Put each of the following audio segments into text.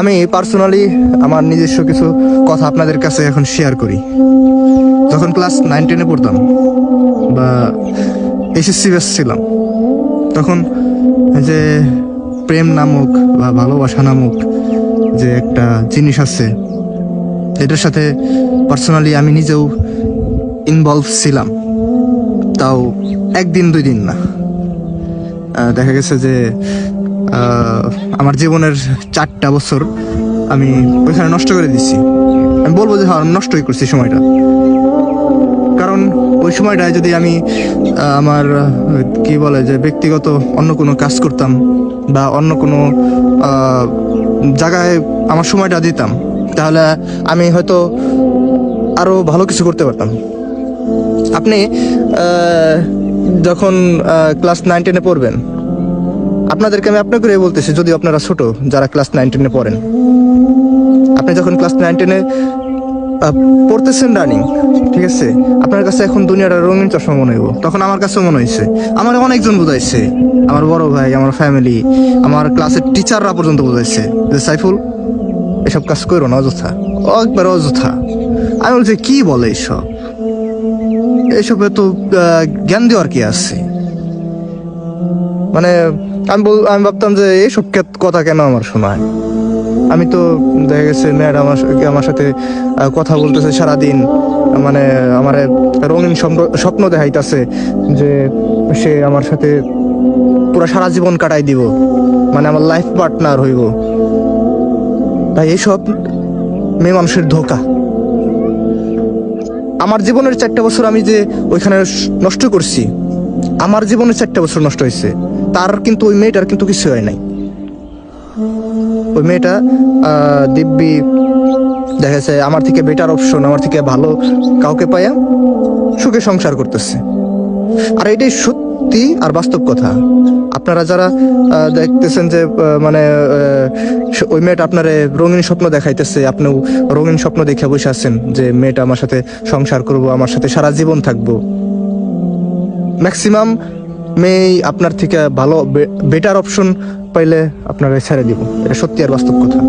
আমি পার্সোনালি আমার নিজস্ব কিছু কথা আপনাদের কাছে এখন শেয়ার করি। যখন ক্লাস নাইন টেনে পড়তাম বা এসএসসি ব্যাস ছিলাম, তখন যে প্রেম নামক বা ভালোবাসা নামক যে একটা জিনিস আছে, এটার সাথে পার্সোনালি আমি নিজেও ইনভলভ ছিলাম। তাও একদিন দুই দিন না। দেখা গেছে যে আমার জীবনের চারটা বছর আমি ওইখানে নষ্ট করে দিচ্ছি। আমি বলব যে হ্যাঁ নষ্টই করছি সময়টা। কারণ ওই সময়টায় যদি আমি আমার, কি বলে যে, ব্যক্তিগত অন্য কোনো কাজ করতাম বা অন্য কোনো জায়গায় আমার সময়টা দিতাম, তাহলে আমি হয়তো আরও ভালো কিছু করতে পারতাম। আপনি যখন ক্লাস নাইন টেনে পড়বেন আপনাদেরকে আমি আপনাকে বলতেছি যদি আপনারা ছোট, যারা ক্লাস নাইন টেনে পড়েন। আপনি যখন ক্লাস নাইন টেনে পড়তেছেন রানিং ঠিক আছে? আপনার কাছে এখন দুনিয়াটা রঙিন চশমা মনে হইব। তখন আমার কাছেও মনে হয়েছে আমার অনেকজন বোঝাইছে। আমার বড় ভাই, আমার ফ্যামিলি আমার ক্লাসের টিচাররা পর্যন্ত বোঝাইছে যে, সাইফুল, এসব কাজ করো না, অযথা। একবার অযথা। আমি বলছি, কি বলে এইসব এইসবে তো জ্ঞান দেওয়ার কি আছে? মানে আমি বল, আমি ভাবতাম যে এইসব কথা কেন আমার শোনায়? আমি তো দেখা গেছে ম্যাড আমার সাথে কথা বলতেছে সারাদিন। মানে আমার রঙিন স্বপ্ন দেখাইতেছে যে সে আমার সাথে পুরো সারা জীবন কাটাই দিব। মানে আমার লাইফ পার্টনার হইব। তাই এইসব মেয়ে মানুষের ধোকা। আমার জীবনের চারটা বছর আমি যে ওইখানে নষ্ট করছি, আমার জীবনের চারটা বছর নষ্ট হয়েছে তার কিন্তু ওই মেয়েটার কিন্তু কিছু হয় নাই। ওই মেয়েটা দিব্যি, দেখা যাচ্ছে আমার থেকে বেটার অপশন আমার থেকে ভালো কাউকে পাইয়া সুখে সংসার করতেছে। আর এটাই সত্যি আর বাস্তব কথা। আপনারা যারা দেখতেছেন যে মানে ওই মেয়েটা আপনার রঙিন স্বপ্ন দেখাইতেছে আপনি রঙিন স্বপ্ন দেখে বসে আছেন যে, মেয়েটা আমার সাথে সংসার করব, আমার সাথে সারা জীবন থাকব। ম্যাক্সিমাম মেয়ে আপনার থেকে ভালো বেটার অপশন পাইলে আপনারা ছেড়ে দিব। এটা সত্যি আর বাস্তব কথা।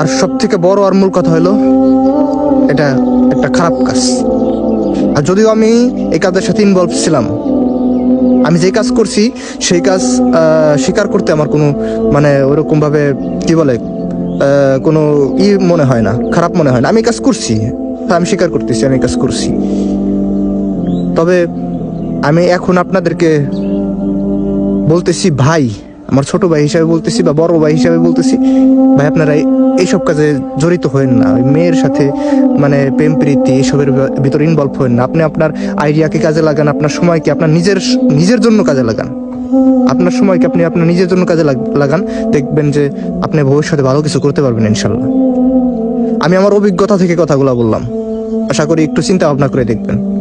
আর সব থেকে বড় আর মূল কথা হলো, এটা একটা খারাপ কাজ। আর যদিও আমি এই কাজের সাথে ইনভলভ ছিলাম, আমি যে কাজ করছি, সেই কাজ স্বীকার করতে আমার কোনো মানে ওরকম ভাবে কি বলে কোনো ই মনে হয় না, খারাপ মনে হয় না। আমি কাজ করছি, আমি স্বীকার করতেছি, আমি কাজ করছি। তবে আমি এখন আপনাদেরকে বলতেছি ভাই, আমার ছোট ভাই হিসাবে বলতেছি বা বড় ভাই হিসাবে বলতেছি। ভাই, আপনারা এইসব কাজে জড়িত হয়েন না মেয়ের সাথে মানে প্রেম, প্রীতি এসবের ভিতরে ইনভলভ হয়েন না। আপনি আপনার আইডিয়াকে কাজে লাগান, আপনার সময়কে আপনার নিজের নিজের জন্য কাজে লাগান। আপনার সময়কে আপনি আপনার নিজের জন্য কাজে লাগান। দেখবেন যে আপনি ভবিষ্যতে ভালো কিছু করতে পারবেন ইনশাল্লাহ। আমি আমার অভিজ্ঞতা থেকে কথাগুলো বললাম। আশা করি একটু চিন্তা ভাবনা করে দেখবেন।